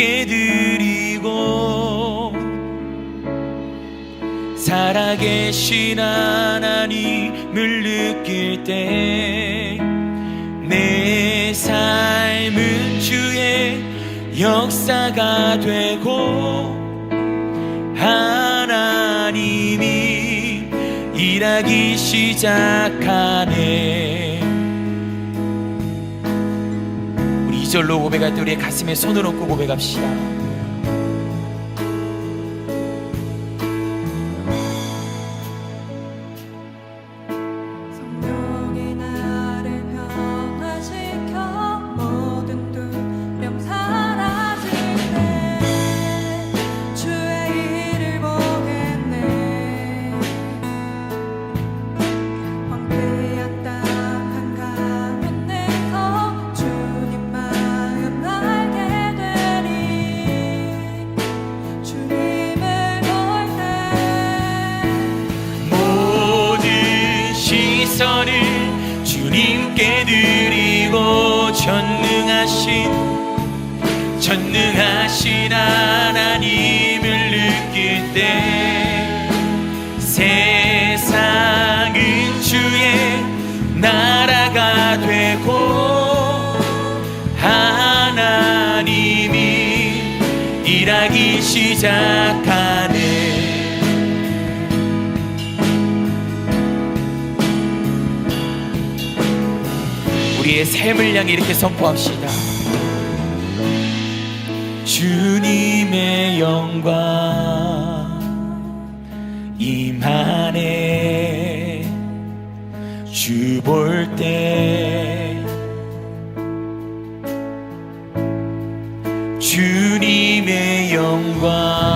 주님께 드리고 살아계신 하나님을 느낄 때 내 삶은 주의 역사가 되고 하나님이 일하기 시작하네 이절로 고백할 때 우리의 가슴에 손을 얹고 고백합시다 주님께 드리고 전능하신 전능하신 하나님을 느낄 때 세상은 주의 나라가 되고 하나님이 일하기 시작하 삶을 향해 이렇게 선포합시다. 주님의 영광 임하네 주 볼 때 주님의 영광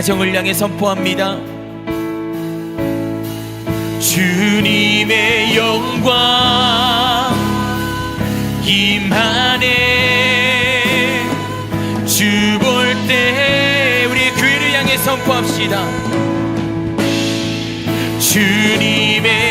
가정을 향해 선포합니다. 주님의 영광 임하네 주 볼 때 우리의 교회를 향해 선포합시다. 주님의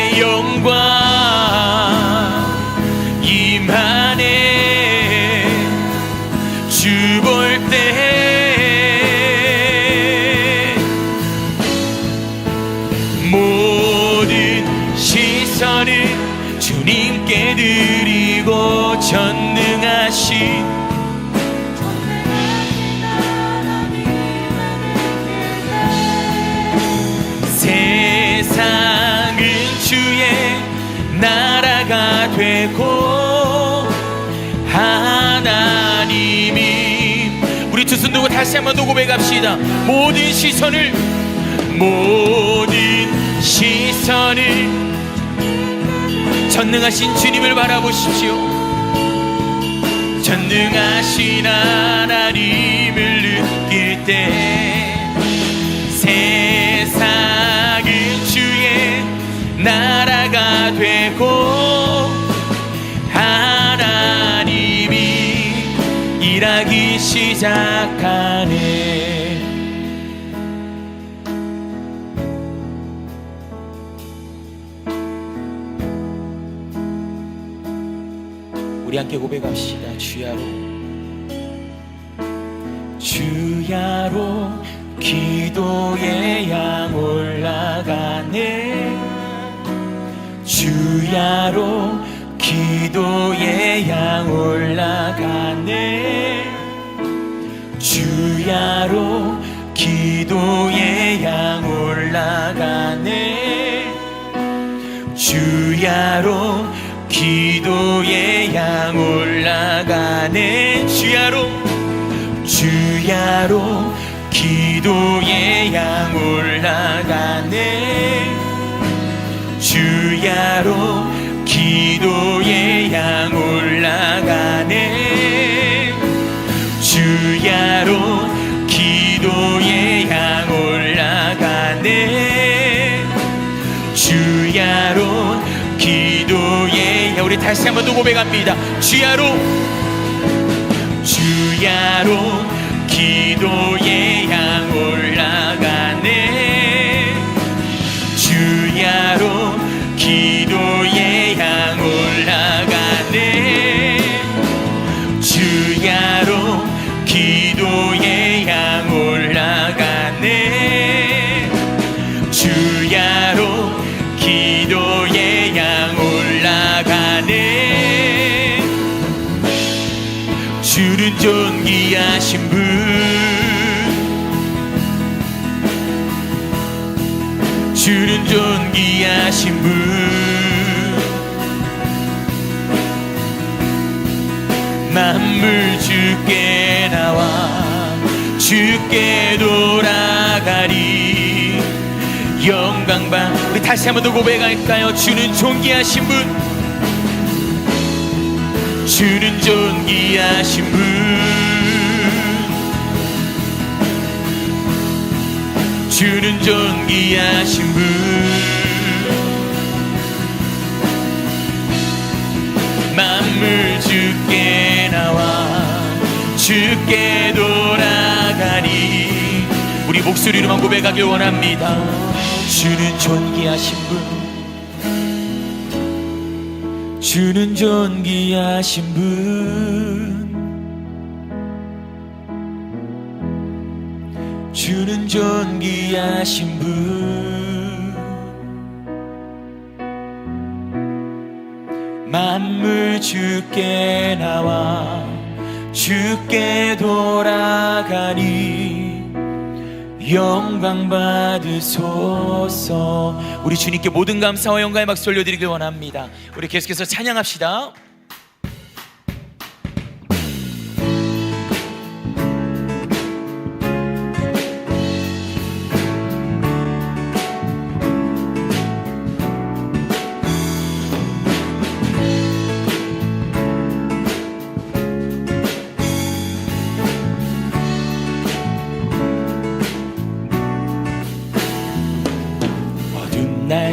나라가 되고 하나님이 우리 두 손 들고 다시 한번 더 고백합시다. 모든 시선을 모든 시선을 전능하신 주님을 바라보십시오. 전능하신 하나님을 느낄 때 되고 하나님이 일하기 시작하네. 우리 함께 고백합시다. 주야로. 주야로 기도의 양 올라가네 주야로 기도의 양 올라가네. 주야로 기도의 양 올라가네. 주야로 기도의 양 올라가네. 주야로 주야로 기도의 양 올라가네 주야로 기도의 향 올라가네. 주야로 기도의 향 올라가네. 주야로 기도의 향. 우리 다시 한번 더 고백합니다. 주야로 주야로 존귀하신 분. 주는 존귀하신 분. 만물 주께 나와 주께 돌아가리. 영광받 우리 다시 한번 더 고백할까요? 주는 존귀하신 분 주는 존귀하신 분. 주는 존귀하신 분. 만물 주께 나와 주께 돌아가니 우리 목소리로만 고백하길 원합니다. 주는 존귀하신 분 주는 존귀하신 분. 주는 존귀하신 분. 만물 주께 나와 주께 돌아가니 영광 받으소서. 우리 주님께 모든 감사와 영광의 박수 올려드리길 원합니다. 우리 계속해서 찬양합시다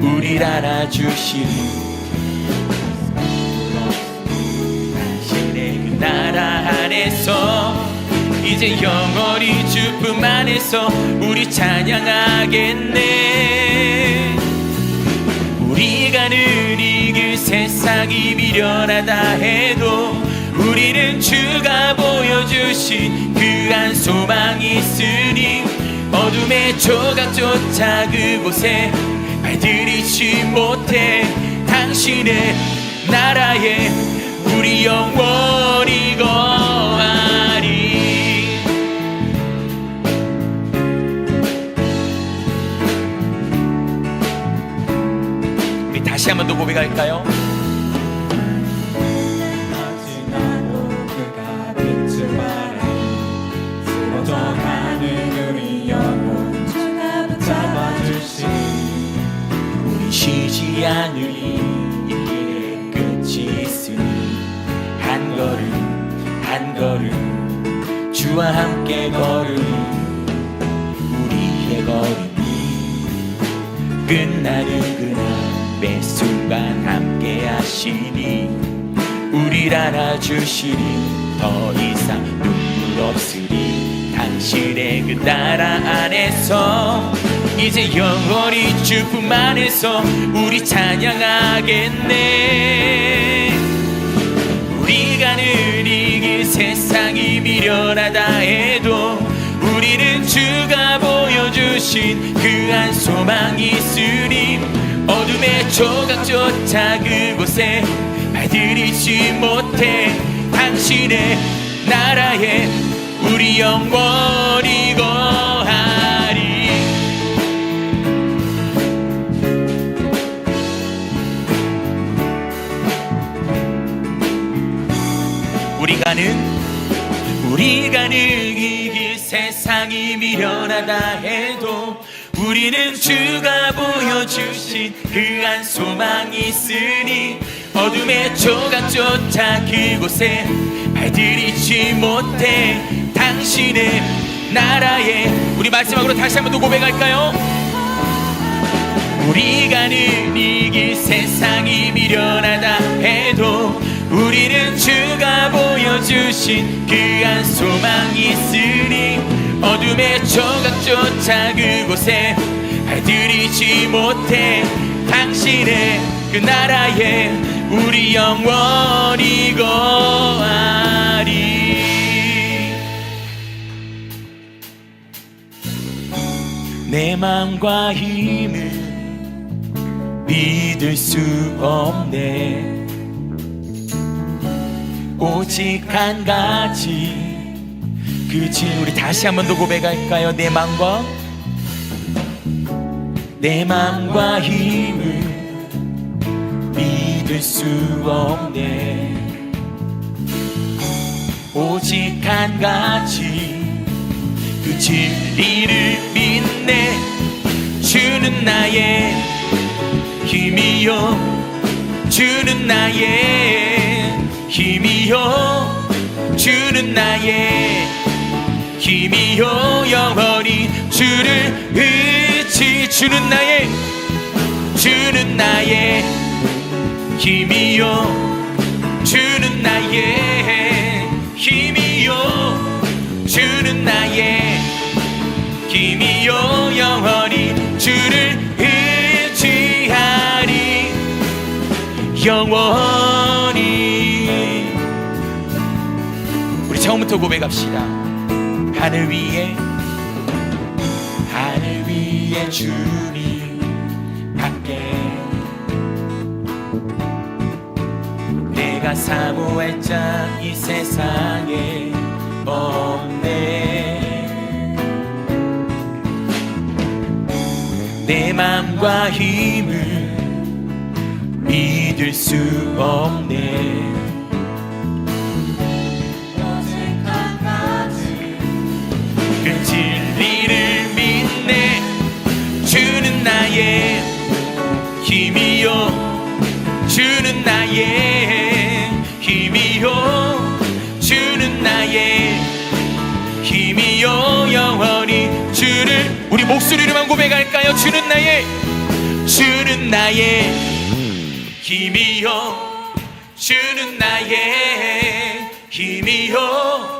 우리를 알아주시니 당신의 그 나라 안에서 이제 영원히 주품 안에서 우리 찬양하겠네. 우리가 그 세상이 미련하다 해도 우리는 주가 보여주신 그한 소망이 있으니 어둠의 조각조차 그곳에 발들이지 못해 당신의 나라에 우리 영원히 거하리 우리 다시 한번 더 고백할까요? 쉬지 않으리 이 길에 끝이 있으니 한 걸음 한 걸음 주와 함께 걸으니 우리의 걸음이 끝나는 그날 매 순간 함께 하시니 우리를 알아주시니 더 이상 눈물 없으리 당신의 그 나라 안에서 이제 영원히 주품 안에서 우리 찬양하겠네. 우리가 느리기 세상이 미련하다 해도 우리는 주가 보여주신 그한 소망이 있으니 어둠 어둠의 조각조차 그곳에 발들이지 못해 당신의 나라에 우리 영원히 거 우리 가는 우리 가는 이길 세상이 미련하다 해도 우리는 주가 보여주신 그 한 소망이 있으니 어둠의 조각조차 그곳에 발들이지 못해 당신의 나라에 우리 마지막으로 다시 한번 더 고백할까요? 우리 가는 이길 세상이 미련하다 해도 우리는 주가 보여주신 그한 소망이 있으니 어둠의 조각조차 그곳에 발들이지 못해 당신의 그 나라에 우리 영원히 거하리. 내 맘과 힘을 믿을 수 없네. 오직 한 가지. 그지 우리 다시 한 번 더 고백할까요? 내 맘과? 내 맘과 힘을 믿을 수 없네. 오직 한 가지. 그 진리를 믿네. 주는 나의 힘이요. 주는 나의 힘이요. 주는 나의 힘이요. 영원히 주를 의지 주는 나의 주는 나의 힘이요. 주는 나의 힘이요. 주는 나의 힘이요. 영원히 주를 의지 우리 처음부터 고백합시다. 하늘 위에 하늘 위에 주님 함께. 내가 사모할 자이 세상에 없네. 내 맘과 힘을 믿을 수 없네 그 진리를 믿네. 주는 나의 힘이요. 주는 나의 힘이요. 주는 나의 힘이요. 영원히 주를 우리 목소리로만 고백할까요? 주는 나의 주는 나의 힘이요. 주는 나의 힘이요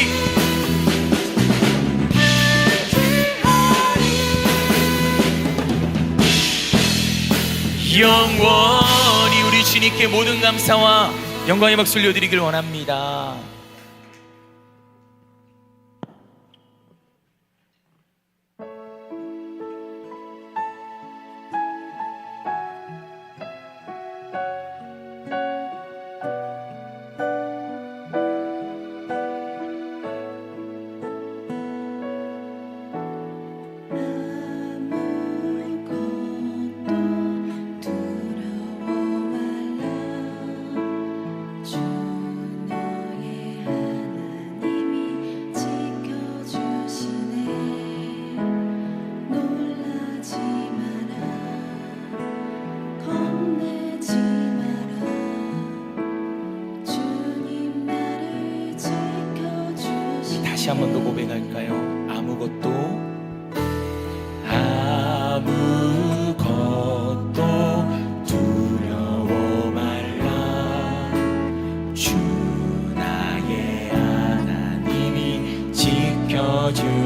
영원히 우리 주님께 모든 감사와 영광의 박수 올려드리길 원합니다.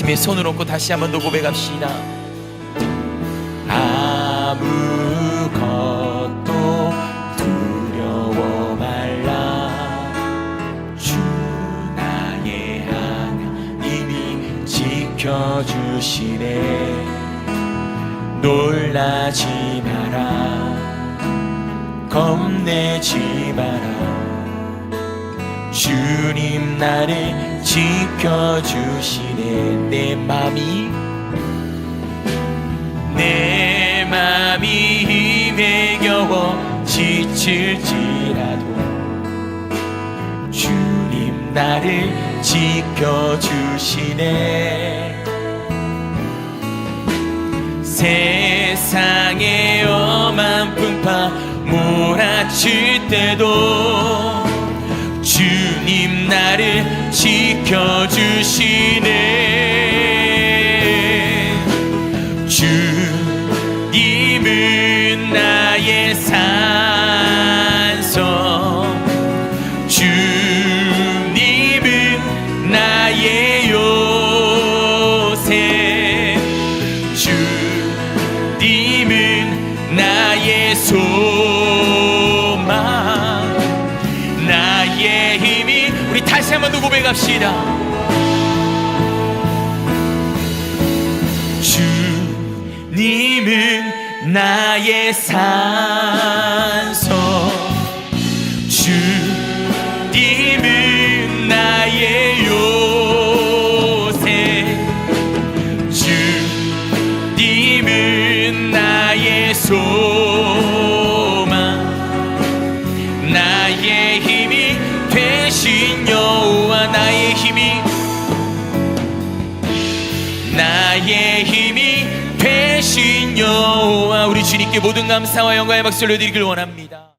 가슴에 손을 얹고 다시 한번 더 고백합시다. 아무것도 두려워 말라. 주 나의 하나님이 지켜주시네. 놀라지 마라. 겁내지 마라 주님 나를 지켜주시네 내 맘이. 내 맘이 힘에 겨워 지칠지라도. 주님 나를 지켜주시네. 세상의 엄한 풍파 몰아칠 때도 주님 나를 지켜주시네 더 고백합시다 주님은 나의 산성 모든 감사와 영광의 박수를 드리길 원합니다